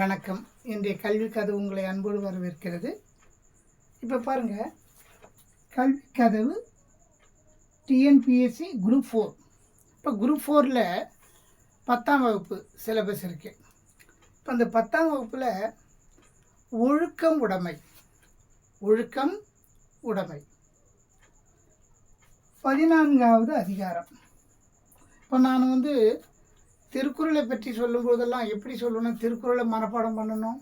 வணக்கம். இன்றைய கல்வி கதவு உங்களை அன்போடு வரவேற்கிறது. இப்போ பாருங்கள் கல்வி கதவு டிஎன்பிஎஸ்சி குரூப் ஃபோர் இப்போ குரூப் ஃபோரில் பத்தாம் வகுப்பு சிலபஸ் இருக்குது இப்போ அந்த பத்தாம் வகுப்பில் ஒழுக்கம் உடைமை. ஒழுக்கம் உடைமை. பதினான்காவது அதிகாரம். இப்போ நான் வந்து திருக்குறளை பற்றி சொல்லும்போதெல்லாம் எப்படி சொல்லணும்? திருக்குறளை மனப்பாடம் பண்ணணும்.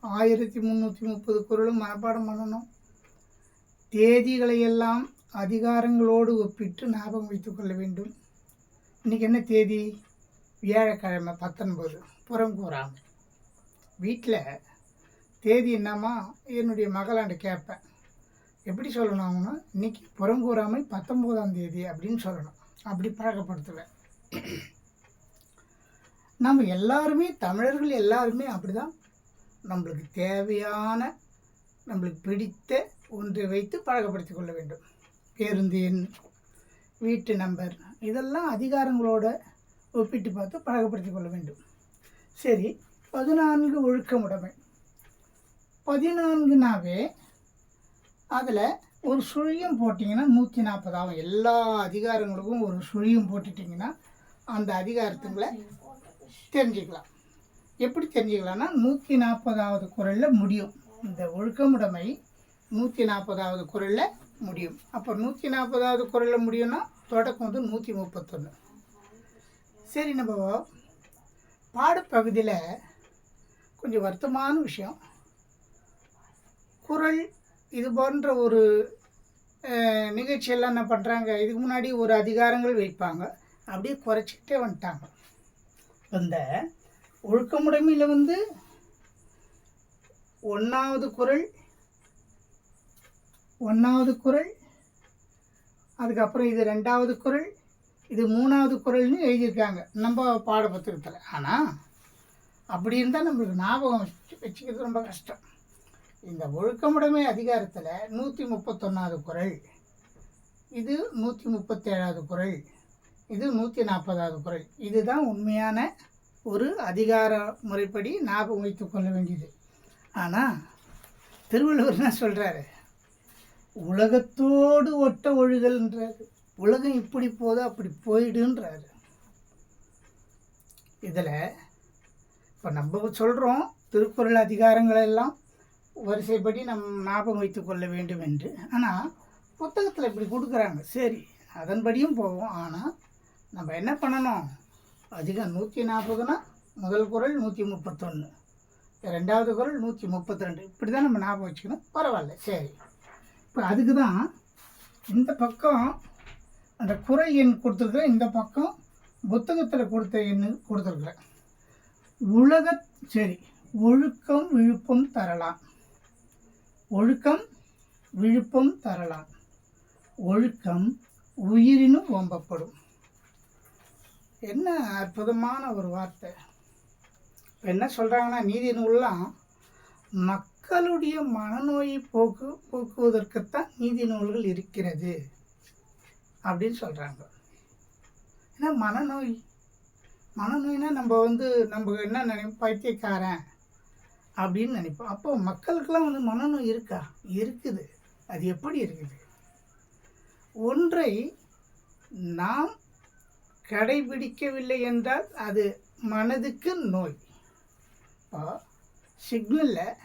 ஆயிரத்தி முந்நூற்றி முப்பது குறளும் மனப்பாடம் பண்ணணும். தேதிகளை எல்லாம் அதிகாரங்களோடு ஒப்பிட்டு ஞாபகம் வைத்துக்கொள்ள வேண்டும். இன்றைக்கி என்ன தேதி? வியாழக்கிழமை பத்தொன்பது. புறம் கூறாமல். வீட்டில் தேதி என்னம்மா? என்னுடைய மகளாண்ட கேட்பேன். எப்படி சொல்லணுங்கன்னா இன்றைக்கி புறம் கூறாமை பத்தொம்போதாம் தேதி அப்படின்னு சொல்லணும். அப்படி பழக்கப்படுத்துவேன். நம்ம எல்லாருமே தமிழர்கள் எல்லாருமே அப்படிதான். நம்மளுக்கு தேவையான நம்மளுக்கு பிடித்த ஒன்றை வைத்து பழகப்படுத்தி கொள்ள வேண்டும். பேருந்து எண் வீட்டு நம்பர் இதெல்லாம் அதிகாரங்களோட ஒப்பிட்டு பார்த்து பழகப்படுத்தி கொள்ள வேண்டும். சரி பதினான்கு ஒழுக்கமுடைமை. பதினான்குனாவே அதில் ஒரு சுழியம் போட்டிங்கன்னா நூற்றி நாற்பதாகும் எல்லா அதிகாரங்களுக்கும் ஒரு சுழியம் போட்டுட்டிங்கன்னா அந்த அதிகாரத்துங்களை தெரிஞ்சுக்கலாம். எப்படி தெரிஞ்சுக்கலாம்னா நூற்றி நாற்பதாவது குரலில் முடியும். இந்த ஒழுக்கமுடைமை நூற்றி நாற்பதாவது குரலில் முடியும். அப்போ நூற்றி நாற்பதாவது குரலில் முடியும்னா தொடக்கம் வந்து நூற்றி முப்பத்தொன்று சரி நம்ம பாடப்பகுதியில் கொஞ்சம் வருத்தமான விஷயம். குரல் இது போன்ற ஒரு நிகழ்ச்சியெல்லாம் என்ன பண்ணுறாங்க இதுக்கு முன்னாடி ஒரு அதிகாரங்கள் வைப்பாங்க. அப்படியே குறைச்சிக்கிட்டே வந்துட்டாங்க. இந்த ஒழுக்கமுடைமையில் வந்து ஒன்றாவது குரல் ஒன்றாவது குரல் அதுக்கப்புறம் இது ரெண்டாவது குரல் இது மூணாவது குரல்னு எழுதியிருக்காங்க. நம்ம பாடப்புத்தகத்தில் ஆனால் அப்படி இருந்தால் நம்மளுக்கு ஞாபகம் வச்சு வச்சுக்கிறது ரொம்ப கஷ்டம். இந்த ஒழுக்கமுடைமை அதிகாரத்தில் நூற்றி முப்பத்தொன்னாவது குரல் இது நூற்றி முப்பத்தேழாவது குரல். இது நூற்றி நாற்பதாவது குரல். இதுதான் உண்மையான ஒரு அதிகார முறைப்படி ஞாபகம் வைத்து கொள்ள வேண்டியது. ஆனால் திருவள்ளுவர் என்ன சொல்கிறாரு உலகத்தோடு ஒட்ட ஒழுகல்ன்றாரு உலகம் இப்படி போதோ அப்படி போயிடுன்றாரு. இதில் இப்போ நம்ம சொல்கிறோம் திருக்குறள் அதிகாரங்கள் எல்லாம் வரிசைப்படி நம் ஞாபகம் வைத்து கொள்ள வேண்டும் என்று. ஆனால் புத்தகத்தில் இப்படி கொடுக்குறாங்க. சரி அதன்படியும் போவோம். ஆனால் நம்ம என்ன பண்ணணும்? அதிகம் நூற்றி நாற்பதுனா முதல் குரல் நூற்றி முப்பத்தொன்று ரெண்டாவது குரல் நூற்றி முப்பத்தி ரெண்டு இப்படி தான் நம்ம ஞாபகம் வச்சுக்கணும். பரவாயில்ல. சரி. இப்போ அதுக்கு தான் இந்த பக்கம் அந்த குறை எண் கொடுத்துருக்குறேன். இந்த பக்கம் புத்தகத்தில் கொடுத்த எண் கொடுத்துருக்குறேன். உலக சரி ஒழுக்கம் விழுப்பம் தரலாம். ஒழுக்கம் விழுப்பம் தரலாம். ஒழுக்கம் உயிரினும் ஓம்பப்படும். என்ன அற்புதமான ஒரு வார்த்தை. என்ன சொல்கிறாங்கன்னா நீதி நூல்லாம் மக்களுடைய மனநோயை போக்கு போக்குவதற்குத்தான் நீதி நூல்கள் இருக்கிறது அப்படின்னு சொல்கிறாங்க ஏன்னா மனநோய். மனநோய்னா நம்ம வந்து நம்ம என்ன நினைப்போம் பைத்தியக்காரன் அப்படின்னு நினைப்போம். அப்போ மக்களுக்கெல்லாம் வந்து மனநோய் இருக்கா? இருக்குது. அது எப்படி இருக்குது? ஒன்றை நாம் கடைபிடிக்கவில்லை என்றால் அது மனதுக்கு நோய். இப்போ சிக்னலில்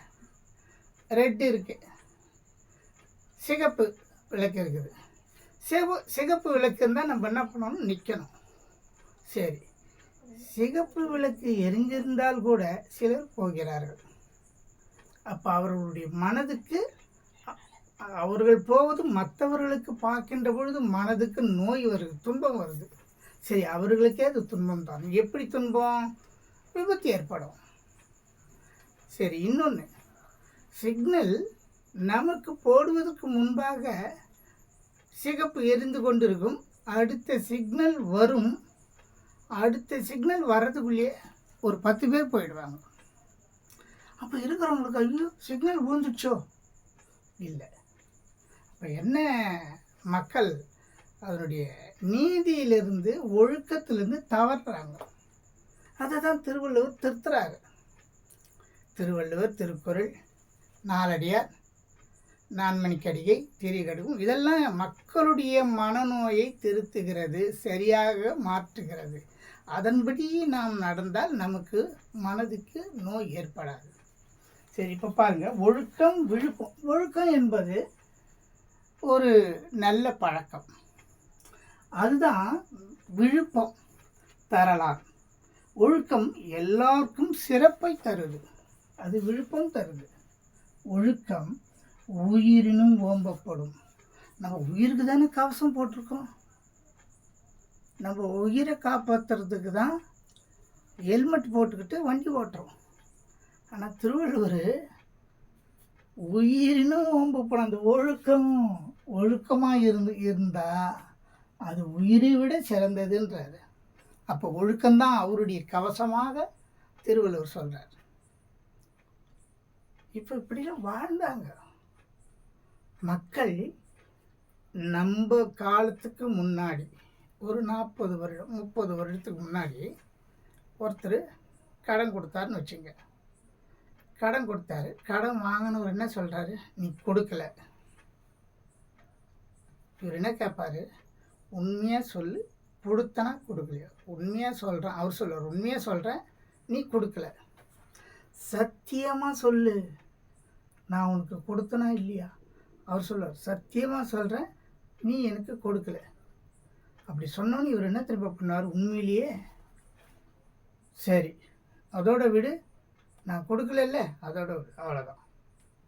ரெட் இருக்கு. சிகப்பு விளக்கு இருக்குது. சிவ சிகப்பு விளக்குன்னு தான் நம்ம என்ன பண்ணணும்? நிற்கணும் சரி. சிகப்பு விளக்கு எரிஞ்சிருந்தால் கூட சிலர் போகிறார்கள். அப்போ அவர்களுடைய மனதுக்கு அவர்கள் போவது மற்றவர்களுக்கு பார்க்கின்ற பொழுது மனதுக்கு நோய் வருது துன்பம் வருது. சரி அவர்களுக்கே அது துன்பம் தான் எப்படி துன்பம்? விபத்து ஏற்படும். சரி இன்னொன்று சிக்னல் நமக்கு போடுவதற்கு முன்பாக சிகப்பு எரிந்து கொண்டிருக்கும். அடுத்த சிக்னல் வரும். அடுத்த சிக்னல் வர்றதுக்குள்ளேயே ஒரு பத்து பேர் போயிடுவாங்க. அப்போ இருக்கிறவங்களுக்கு ஐயோ சிக்னல் விழுந்துச்சோ இல்லை. இப்போ என்ன மக்கள் அதனுடைய நீதியிலிருந்து ஒழுக்கத்திலிருந்து தவறுறாங்க அதை தான் திருவள்ளுவர் திருத்துறாரு. திருவள்ளுவர் திருக்குறள் நாலடியார் நான்மணிக்கடிகை திரிகடுகும் இதெல்லாம் மக்களுடைய மனநோயை திருத்துகிறது சரியாக மாற்றுகிறது. அதன்படி நாம் நடந்தால் நமக்கு மனதுக்கு நோய் ஏற்படாது. சரி இப்போ பாருங்கள் ஒழுக்கம் விழுப்பம். ஒழுக்கம் என்பது ஒரு நல்ல பழக்கம். அதுதான் விழுப்பம் தரலாம் ஒழுக்கம் எல்லாருக்கும் சிறப்பை தருது. அது விழுப்பம் தருது. ஒழுக்கம் உயிரினும் ஓம்பப்படும். நம்ம உயிருக்கு தானே கவசம் போட்டிருக்கோம். நம்ம உயிரை காப்பாற்றுறதுக்கு தான் ஹெல்மெட் போட்டுக்கிட்டு வண்டி ஓட்டுறோம். ஆனால் திருவள்ளுவர் உயிரினும் ஓம்பப்படும். அந்த ஒழுக்கம் ஒழுக்கமாக இருந்து இருந்தால் அது உயிரை விட சிறந்ததுன்றார். அப்போ ஒழுக்கம்தான் அவருடைய கவசமாக திருவள்ளுவர் சொல்கிறார் இப்போ இப்படிலாம் வாழ்ந்தாங்க. மக்கள் நம்ம காலத்துக்கு முன்னாடி ஒரு நாற்பது வருடம் முப்பது வருடத்துக்கு முன்னாடி ஒருத்தர் கடன் கொடுத்தாருன்னு வச்சுங்க. கடன் கொடுத்தாரு. கடன் வாங்கினவர் என்ன சொல்கிறாரு நீ கொடுக்கல. இவர் என்ன கேட்பாரு உண்மையாக சொல்லு கொடுத்தனா கொடுக்கலையா? உண்மையாக சொல்கிறேன் அவர் சொல்லுவார் உண்மையாக சொல்கிறேன் நீ கொடுக்கல. சத்தியமாக சொல்லு நான் உனக்கு கொடுத்தனா இல்லையா? அவர் சொல்லுவார் சத்தியமாக சொல்கிறேன் நீ எனக்கு கொடுக்கல. அப்படி சொன்னோன்னு இவர் என்ன திரும்ப பண்ணார்? உண்மையிலேயே? சரி அதோட விடு நான் கொடுக்கல அதோட விடு அவ்வளோதான்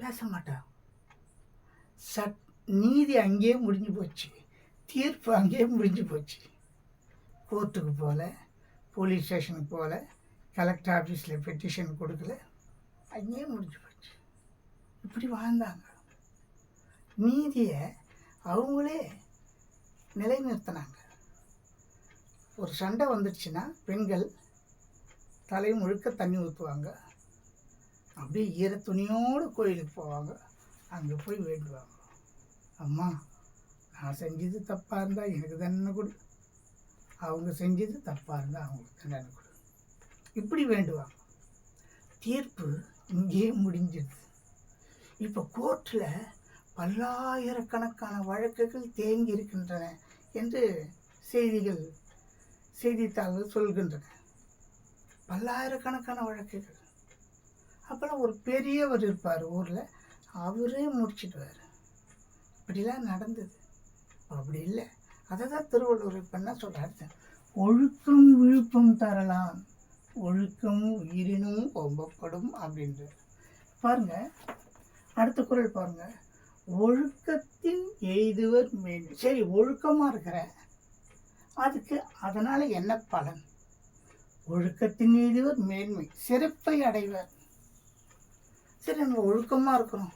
பேச மாட்டான் சட் நீதி அங்கேயே முடிஞ்சு போச்சு. தீர்ப்பு அங்கேயே முடிஞ்சு போச்சு. கோர்ட்டுக்கு போகல போலீஸ் ஸ்டேஷனுக்கு போகல கலெக்டர் ஆஃபீஸில் பெட்டிஷன் கொடுக்கல. அங்கேயே முடிஞ்சு போச்சு. இப்படி வாழ்ந்தாங்க. நீதியை அவங்களே நிலைநிறுத்தினாங்க. ஒரு சண்டை வந்துடுச்சுன்னா பெண்கள் தலை முழுக்க தண்ணி ஊற்றுவாங்க. அப்படியே ஈர துணியோடு கோயிலுக்கு போவாங்க. அங்கே போய் வேண்டுவாங்க. அம்மா நான் செஞ்சது தப்பாக இருந்தால் எனக்கு தண்டனை கொடு. அவங்க செஞ்சது தப்பாக இருந்தால் அவங்களுக்கு தண்டனை கொடு. இப்படி வேண்டுவாங்க. தீர்ப்பு இங்கேயே முடிஞ்சிடுது இப்போ கோர்ட்டில் பல்லாயிரக்கணக்கான வழக்குகள் தேங்கி இருக்கின்றன என்று செய்திகள் செய்தித்தாள்கள் சொல்கின்றன. பல்லாயிரக்கணக்கான வழக்குகள். அப்போல்லாம் ஒரு பெரியவர் இருப்பார் ஊரில். அவரே முடிச்சிடுவார். இப்படிலாம் நடந்தது. அப்படி இல்லை. அதை தான் திருவள்ளுவர் இப்போ என்ன சொல்கிறாரு ஒழுக்கம் விழுப்பம் தரலாம். ஒழுக்கம் உயிரினும் ஒம்பப்படும் அப்படின்ற பாருங்க அடுத்த குரல் பாருங்க. ஒழுக்கத்தின் எய்துவர் மேன்மை சரி ஒழுக்கமாக இருக்கிற அதுக்கு அதனால் என்ன பலன்? ஒழுக்கத்தின் எய்துவர் மேன்மை. சிறப்பை அடைவர். சரி நம்ம ஒழுக்கமாக இருக்கிறோம்.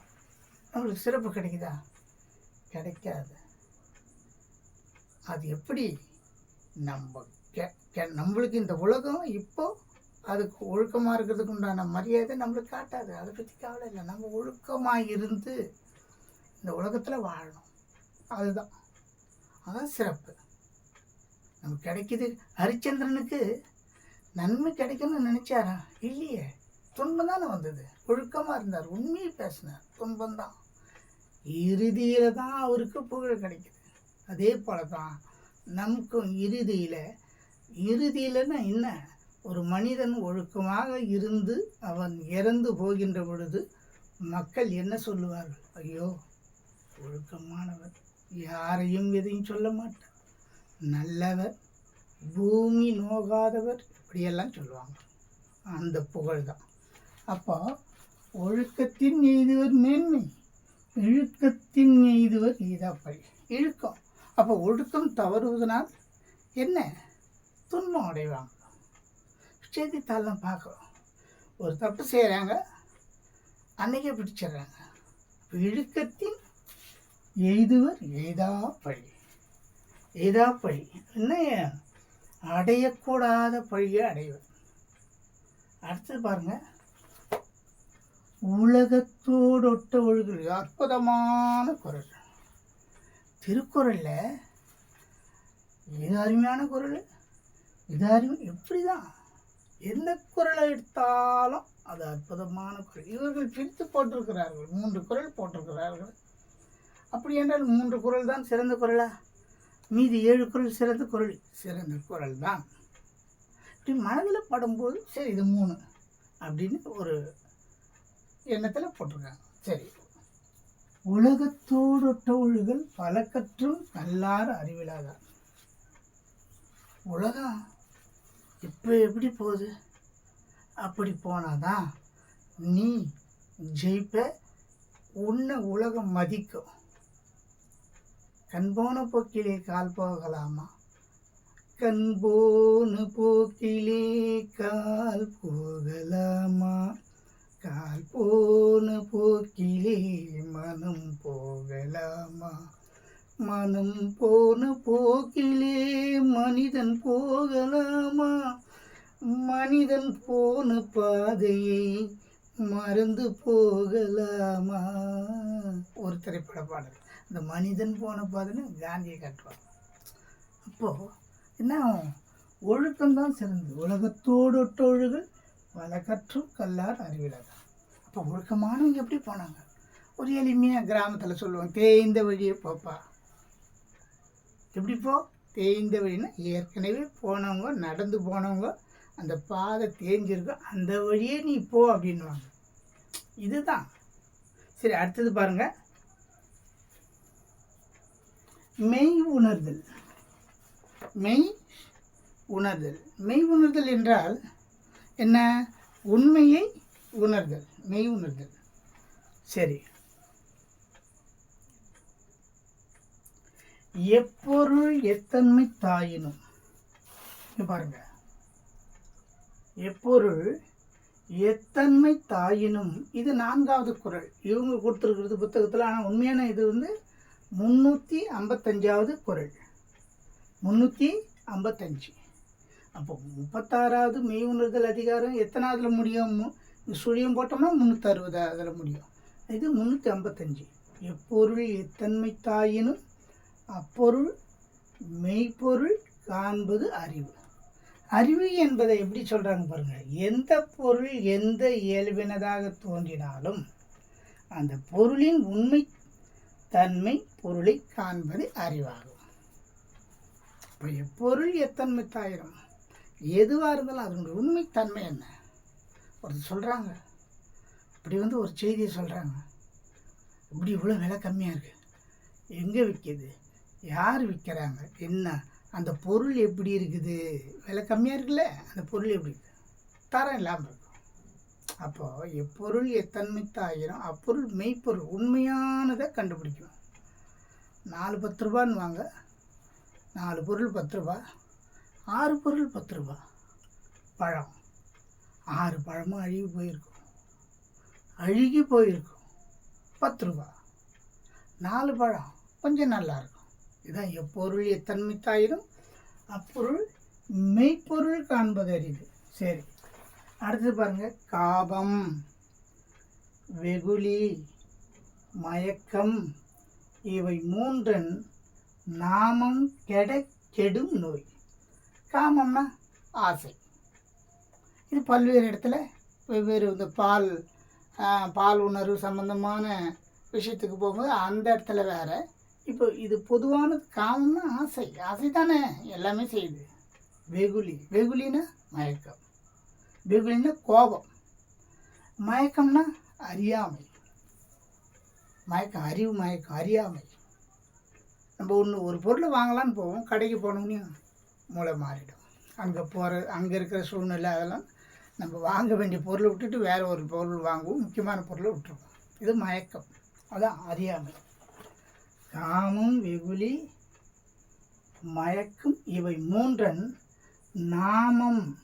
நம்மளுக்கு சிறப்பு கிடைக்குதா? கிடைக்காது. அது எப்படி நம்ம கெ கெ- நம்மளுக்கு இந்த உலகம் இப்போ அதுக்கு ஒழுக்கமாக இருக்கிறதுக்கு உண்டான மரியாதை நம்மளுக்கு காட்டாது. அதை பற்றி கவலை இல்லை. நம்ம ஒழுக்கமாக இருந்து இந்த உலகத்தில் வாழணும். அதுதான். அதுதான் சிறப்பு. நமக்கு கிடைக்குது. ஹரிச்சந்திரனுக்கு நன்மை கிடைக்கணும்னு நினச்சாரா? இல்லையே. துன்பம் தானே வந்தது. ஒழுக்கமாக இருந்தார். உண்மையை பேசினார். துன்பம்தான் இறுதியில் தான் அவருக்கு புகழ் கிடைக்குது. அதே போல தான் நமக்கும் இறுதியில் இறுதியிலன்னா என்ன? ஒரு மனிதன் ஒழுக்கமாக இருந்து அவன் இறந்து போகின்ற பொழுது மக்கள் என்ன சொல்லுவார்கள்? ஐயோ ஒழுக்கமானவர். யாரையும் எதையும் சொல்ல மாட்டார். நல்லவர் பூமி நோகாதவர் இப்படியெல்லாம் சொல்லுவாங்க. அந்த புகழ் தான் அப்போ ஒழுக்கத்தின் எய்துவர் மேன்மை இழுக்கத்தின் எய்துவர் ஈதாப்பழி. இழுக்கம். அப்போ ஒழுக்கம் தவறுவதனால் என்ன? துன்பம் அடைவாங்க. செய்தித்தாள்லாம் பார்க்குறோம். ஒரு தப்பு செய்கிறாங்க அன்னைக்கே பிடிச்சிடுறாங்க. இழுக்கத்தின் எய்துவர் எய்தா பழி. எய்தா பழி. என்ன? அடையக்கூடாத பழியை அடைவர். அடுத்தது பாருங்க. உலகத்தோடொட்ட ஒழுகு அற்புதமான குரல். திருக்குறளில் இது அருமையான குரல் இது அருமை எப்படி தான் எந்த குரலை எடுத்தாலும் அது அற்புதமான குரல் இவர்கள் பிரித்து போட்டிருக்கிறார்கள். மூன்று குரல் போட்டிருக்கிறார்கள். அப்படி என்றால் மூன்று குரல் தான் சிறந்த குரலா மீதி ஏழு குரல் சிறந்த குரல் சிறந்த குரல் தான் இப்படி மனதில் படும்போது சரி இது மூணு அப்படின்னு ஒரு எண்ணத்தில் போட்டிருக்காங்க. சரி. உலகத்தோடொட்டொழுகள் பல கற்றும் கல்லார் அறிவிலாதார். உலகம் இப்போ எப்படி போகுது? அப்படி போனாதான் நீ ஜெயிப்ப உன்னை உலகம் மதிக்கும். கண்போன போக்கிலே கால் போகலாமா? கண்போன போக்கிலே கால் போகலாமா? கால் போன போக்கிலே மனம் போகலாமா? மனம் போன போக்கிலே மனிதன் போகலாமா? மனிதன் போன பாதையை மறந்து போகலாமா? ஒரு திரைப்பட பாடல். இந்த மனிதன் போன பாதைன்னு காந்தியை காட்டுவாங்க அப்போது என்ன? ஒழுக்கம்தான் சிறந்தது. உலகத்தோடு ஒட்டொழுகள் பல கற்றும் கல்லார் அறிவிலார். இப்போ ஒழுக்கமானவங்க எப்படி போனாங்க? ஒரு எளிமையாக கிராமத்தில் சொல்லுவோம் தேய்ந்த வழியே போப்பா. எப்படி போ? தேய்ந்த வழின்னா ஏற்கனவே போனவங்க நடந்து போனவங்க அந்த பாதை தேஞ்சிருக்கும் அந்த வழியே நீ போ அப்படின்வாங்க இதுதான். சரி அடுத்தது பாருங்க. மெய் உணர்தல். மெய் உணர்தல். மெய் உணர்தல் என்றால் என்ன? உண்மையை உணர்தல். மெய் உணர்தல் சரி. எப்பொருள் எத்தன்மை தாயினும். பாருங்க. எப்பொருள் எத்தன்மை தாயினும். இது நான்காவது குறள் இவங்க கொடுத்துருக்கிறது புத்தகத்தில் ஆனால் உண்மையான இது வந்து முந்நூற்றி ஐம்பத்தஞ்சாவது குறள் முந்நூற்றி ஐம்பத்தஞ்சு. அப்போ முப்பத்தாறாவது மெய் உணர்தல் அதிகாரம் எத்தனாவதுல முடியும்? சுழியம் போட்டோம்னா முந்நூற்றி அறுபது அதில் முடியும். இது முந்நூற்றி ஐம்பத்தஞ்சு எப்பொருள் எத்தன்மை தாயினும் அப்பொருள் மெய்ப்பொருள் காண்பது அறிவு. அறிவு என்பதை எப்படி சொல்கிறாங்க பாருங்கள் எந்த பொருள் எந்த இயல்பினதாக தோன்றினாலும் அந்த பொருளின் உண்மை தன்மை பொருளை காண்பது அறிவாகும். இப்போ எப்பொருள் எத்தன்மை தாயிரம் எதுவாக இருந்தாலும் அதனுடைய உண்மைத்தன்மை என்ன? ஒருத்தர் சொல்கிறாங்க இப்படி வந்து ஒரு செய்தியை சொல்கிறாங்க இப்படி இவ்வளோ விலை கம்மியாக இருக்குது எங்கே விற்கிது யார் விற்கிறாங்க என்ன? அந்த பொருள் எப்படி இருக்குது? விலை கம்மியாக இருக்குல்ல? அந்த பொருள் எப்படி இருக்குது தரம் இல்லாமல் இருக்கும். அப்போது எப்பொருள் எத்தன்மைத்தாயிரம் அப்பொருள் மெய்ப்பொருள் உண்மையானதை கண்டுபிடிக்கணும். நாலு பத்து ரூபான்னு வாங்க. நாலு பொருள் பத்து ரூபா ஆறு பொருள் பத்து ரூபா. பழம். ஆறு பழமும் அழுகி போயிருக்கும். அழுகி போயிருக்கும். பத்து ரூபா. நாலு பழம். கொஞ்சம் நல்லா இருக்கும். இதான் எப்பொருள் எத்தன்மைத்தாயிரும் அப்பொருள் மெய்ப்பொருள் காண்பது அறிவு சரி. அடுத்து பாருங்கள் காபம் வெகுளி மயக்கம் இவை மூன்றன் நாமம் கெட கெடும் நோய். காமம்னா ஆசை. இது பல்வேறு இடத்துல வெவ்வேறு இந்த பால் பால் உணர்வு சம்மந்தமான விஷயத்துக்கு போகும்போது அந்த இடத்துல வேற. இப்போ இது பொதுவானது காலம்னா ஆசை. ஆசை தானே. எல்லாமே செய்யுது. வெகுலி வெகுலினா மயக்கம். வெகுலினா கோபம். மயக்கம்னா அறியாமை. மயக்கம் அறிவு மயக்கம் அறியாமை. நம்ம ஒன்று ஒரு பொருளை வாங்கலாம்னு போவோம். கடைக்கு போனோம்னே மூளை மாறிடும். அங்கே போகிற அங்கே இருக்கிற சூழ்நிலை அதெல்லாம் நம்ம வாங்க வேண்டிய பொருளை விட்டுட்டு வேறு ஒரு பொருள் வாங்குவோம். முக்கியமான பொருளை விட்டுருவோம். இது மயக்கம். அதான் அறியாமை. காமம் வெகுளி மயக்கம் இவை மூன்றன் நாமம்.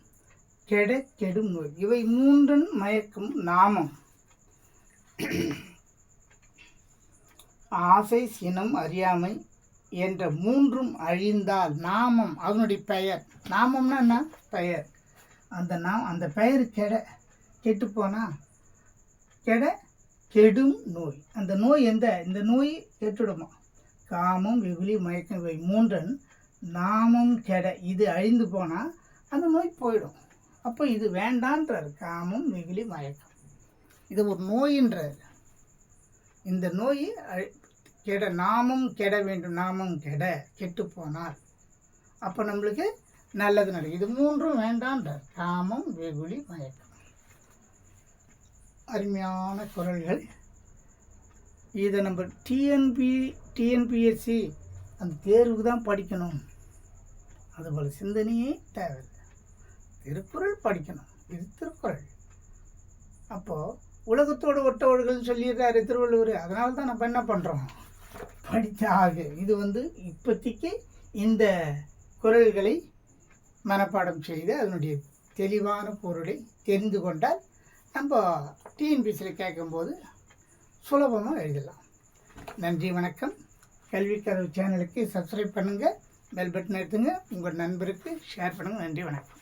கெட கெடும் நோய். இவை மூன்றன் மயக்கம் நாமம். ஆசை சினம் அறியாமை என்ற மூன்றும் அழிந்தால் நாமம். அதனுடைய பெயர். நாமம்னா என்ன? பெயர். அந்த நாம் அந்த பெயர் கெட கெட்டு போனா கெட கெடும் நோய். அந்த நோய் எந்த? இந்த நோய் கெட்டுடுமா? காமம் வெகுளி மயக்கம் இவை மூன்றன் நாமம் கெட. இது அழிந்து போனால் அந்த நோய் போயிடும். அப்போ இது வேண்டான்றார். காமம் வெகுளி மயக்கம். இது ஒரு நோயின்றார். இந்த நோய் அழி- கெட நாமும் கெட வேண்டும். நாமும் கெட கெட்டு போனால். அப்போ நம்மளுக்கு நல்லது நடக்கும். இது மூன்றும் வேண்டான்றார் காமம் வெகுளி மயக்கம். அருமையான குரல்கள். இதை நம்ம டிஎன்பி டிஎன்பிஎஸ்சி அந்த தேர்வுக்கு தான் படிக்கணும். அதுபோல் சிந்தனையே தேவையில்லை. திருக்குறள் படிக்கணும். இது திருக்குறள். அப்போது உலகத்தோடு ஒட்டவர்கள்னு சொல்லியிருக்காரு திருவள்ளுவர். அதனால தான் நம்ம என்ன பண்ணுறோம் படித்த ஆகு. இது வந்து இப்போதைக்கு இந்த குறள்களை மனப்பாடம் செய்து அதனுடைய தெளிவான பொருளை தெரிந்து கொண்டால் நம்ம டிஎன்பிசியில் கேட்கும்போது சுலபமாக எழுதலாம். நன்றி வணக்கம். கல்வி கதவு சேனலுக்கு சப்ஸ்கிரைப் பண்ணுங்கள் பெல் பட்டன் எடுத்துங்க. உங்கள் நண்பருக்கு ஷேர் பண்ணுங்கள் நன்றி வணக்கம்.